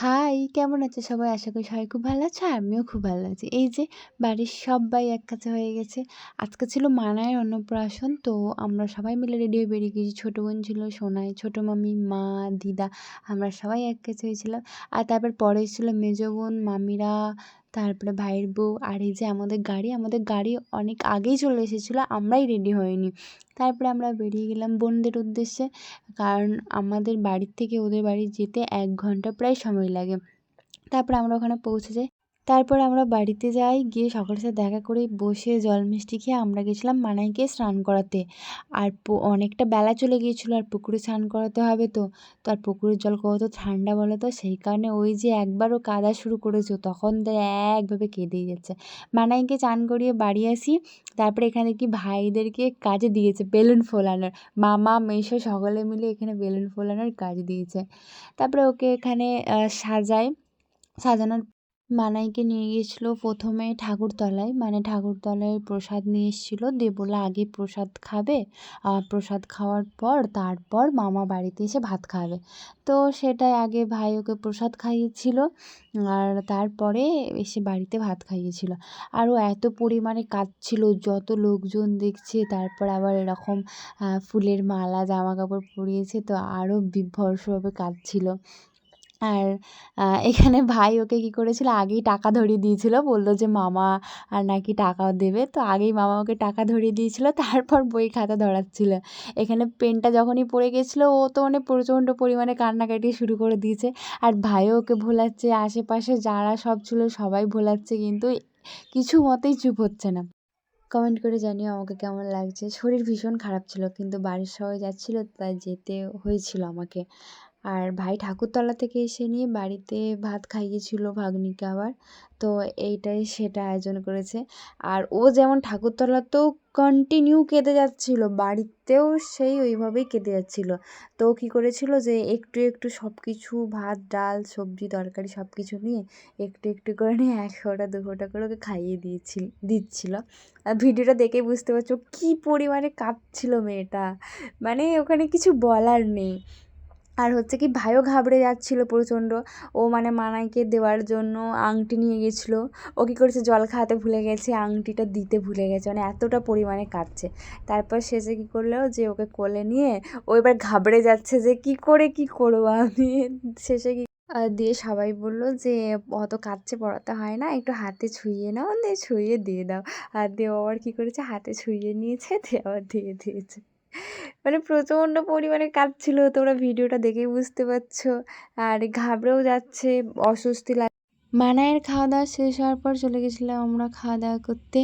High, কেমন আছে সবাই? আশা করি সবাই খুব ভালো আছে, আমিও খুব ভালো আছি। এই যে বাড়ির সবাই এক কাছে হয়ে গেছে। আজকে ছিল মানায়ের অন্নপ্রাশন, তো আমরা সবাই মিলে রেডি হয়ে বেরিয়ে গেছি। ছোটো বোন ছিল সোনায় ছোটো মামি, মা, দিদা, আমরা সবাই এক কাছে হয়েছিলাম। আর তারপর পরে ছিল মেজো বোন, মামিরা তারপরে ভাইয়ের বউ আর এই যে আমাদের গাড়ি আমাদের গাড়ি অনেক আগেই চলে এসেছিল, আমরাই রেডি হইনি তারপরে আমরা বেরিয়ে গেলাম বোনদের উদ্দেশ্যে, কারণ আমাদের বাড়ির থেকে ওদের বাড়ি যেতে এক ঘণ্টা প্রায় সময় লাগে। তারপরে আমরা ওখানে পৌঁছে যাই। তারপর আমরা বাড়িতে যাই, গিয়ে সকলের সাথে দেখা করে, বসে জল মিষ্টি খেয়ে আমরা গেছিলাম মানাইকে স্নান করাতে। আর অনেকটা বেলা চলে গিয়েছিল, আর পুকুরে স্নান করাতে হবে তো। তো আর পুকুরের জল কত ঠান্ডা বলো তো, সেই কারণে ওই যে একবারও কাদা শুরু করেছ, তখন তো একভাবে কেঁদেই যাচ্ছে। মানাইকে চান করিয়ে বাড়ি আসি, তারপরে এখানে কি ভাইদেরকে কাজে দিয়েছে, বেলুন ফোলানোর। মামা মেশো সকলে মিলে এখানে বেলুন ফোলানোর কাজ দিয়েছে। তারপরে ওকে এখানে সাজায় সাজানোর মানাইকে নিয়ে গিয়েছিল প্রথমে ঠাকুরতলায়। মানে ঠাকুরতলায় প্রসাদ নিয়ে এসেছিল। দিয়ে বলল, আগে প্রসাদ খাবে প্রসাদ খাওয়ার পর, তারপর মামা বাড়িতে এসে ভাত খাবে। তো সেটাই আগে ভাই ওকে প্রসাদ খাইয়েছিল, আর তারপরে এসে বাড়িতে ভাত খাইয়েছিল। আরও এত পরিমাণে কাঁদছিল যত লোকজন দেখছে, তারপর আবার এরকম ফুলের মালা জামা কাপড় পরিয়েছে, তো আরও বিভৎসভাবে কাঁদছিল আর এখানে ভাই ওকে কী করেছিল? আগেই টাকা ধরিয়ে দিয়েছিল। বলল যে, মামা আর নাকি টাকা দেবে। তো আগেই মামা ওকে টাকা ধরিয়ে দিয়েছিল। তারপর বই খাতা ধরাচ্ছিল। এখানে পেনটা যখনই পড়ে গেছিল, ও তো মানে প্রচণ্ড পরিমাণে কান্নাকাটি শুরু করে দিয়েছে। আর ভাইও ওকে ভোলাচ্ছে। আশেপাশে যারা সব ছিল, সবাই ভোলাচ্ছে কিন্তু কিছু মতেই চুপ হচ্ছে না। কমেন্ট করে জানিও আমাকে কেমন লাগছে। শরীর ভীষণ খারাপ ছিল, কিন্তু বাড়ির সবাই যাচ্ছিল, তাই যেতে হয়েছিল আমাকে। আর ভাই ঠাকুরতলা থেকে এসে নিয়ে বাড়িতে ভাত খাইয়েছিল ভাগ্নিকে আবার। তো এইটাই সেটা আয়োজন করেছে। আর ও যেমন ঠাকুরতলাতেও কন্টিনিউ কেঁদে যাচ্ছিল, বাড়িতেও সেই ওইভাবেই কেঁদে যাচ্ছিল। তো কী করেছিল যে একটু একটু সব কিছু ভাত, ডাল, সবজি, তরকারি সব কিছু নিয়ে একটু একটু করে নিয়ে এক ফোঁটা, দু ফোঁটা করে ওকে খাইয়ে দিয়েছিল, দিচ্ছিল। আর ভিডিওটা দেখেই বুঝতে পারছ কী পরিমাণে কাঁদছিল মেয়েটা। মানে ওখানে কিছু বলার নেই। আর হচ্ছে কি ভাইও ঘাবড়ে যাচ্ছিল প্রচণ্ড। ও মানে মানাইকে দেওয়ার জন্য আংটি নিয়ে গেছিল। ও কী করেছে? জল খাওয়াতে ভুলে গেছে, আংটিটা দিতে ভুলে গেছে। মানে এতটা পরিমাণে কাঁদছে। তারপর শেষে কী করল যে ওকে কোলে নিয়ে ও এবার ঘাবড়ে যাচ্ছে যে, কি করে, কি করব আমি? শেষে কি দিয়ে সবাই বলল যে, অত কাঁদছে, পড়াতে হয় না, একটু হাতে ছুঁয়ে নাও, দিয়ে ছুঁয়ে দিয়ে দাও। আর দিয়ে আবার কী করেছে? হাতে ছুঁয়ে নিয়েছে দিয়ে আবার দিয়ে দিয়েছে। মানে প্রচণ্ড পরিমাণে কাঁদছিল তোমরা ভিডিওটা দেখেই বুঝতে পারছ। আর ঘাবড়েও যাচ্ছে, অস্বস্তি লাগ মানায়ের খাওয়া দাওয়া শেষ হওয়ার পর চলে গেছিলাম আমরা খাওয়া দাওয়া করতে।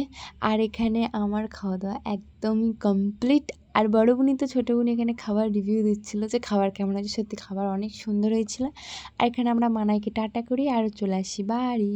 আর এখানে আমার খাওয়া দাওয়া একদমই কমপ্লিট আর বড় বোনই তো ছোটো বোন এখানে খাবার রিভিউ দিচ্ছিল যে খাবার কেমন আছে সত্যি খাবার অনেক সুন্দর হয়েছিল। আর এখানে আমরা মানাইকে টাটা করি আর চলে আসি বাড়ি।